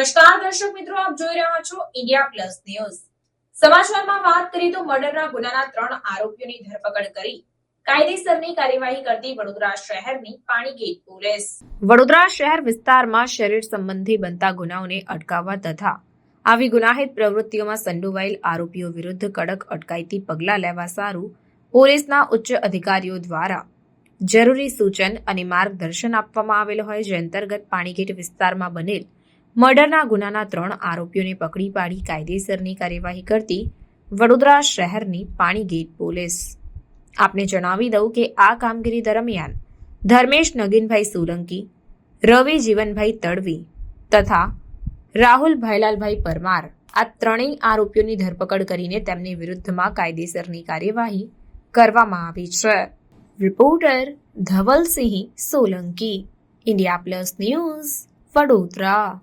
નમસ્કાર દર્શક મિત્રો, આપ જોઈ રહ્યા છો ઇન્ડિયા પ્લસ ન્યૂઝ સમાચારમાં વાત કરીએ તો મર્ડરના ગુનાના ત્રણ આરોપીઓની ધરપકડ કરી વડોદરા શહેર વિસ્તારમાં શરીર સંબંધી બનતા ગુનાઓને અટકાવવા તથા આવી ગુનાહિત પ્રવૃત્તિઓમાં સંડોવાયેલ આરોપીઓ વિરુદ્ધ કડક અટકાયતી પગલાં લેવા સારું પોલીસના ઉચ્ચ અધિકારીઓ દ્વારા જરૂરી સૂચન અને માર્ગદર્શન આપવામાં આવેલ હોય જે અંતર્ગત પાણીગેટ વિસ્તારમાં બનેલ મર્ડરના ગુનાના ત્રણ આરોપીઓને પકડી પાડી કાયદેસરની કાર્યવાહી કરતી વડોદરા શહેરની પાણીગેટ પોલીસ. આપને જણાવી દઉં કે આ કામગીરી દરમિયાન ધર્મેશ નગીનભાઈ સોલંકી, રવિ જીવનભાઈ તડવી તથા રાહુલ ભાઈલાલભાઈ પરમાર આ ત્રણેય આરોપીઓની ધરપકડ કરીને તેમની વિરુદ્ધમાં કાયદેસરની કાર્યવાહી કરવામાં આવી છે. Reporter Dhavalsinh Solanki, India Plus News, Vadodara.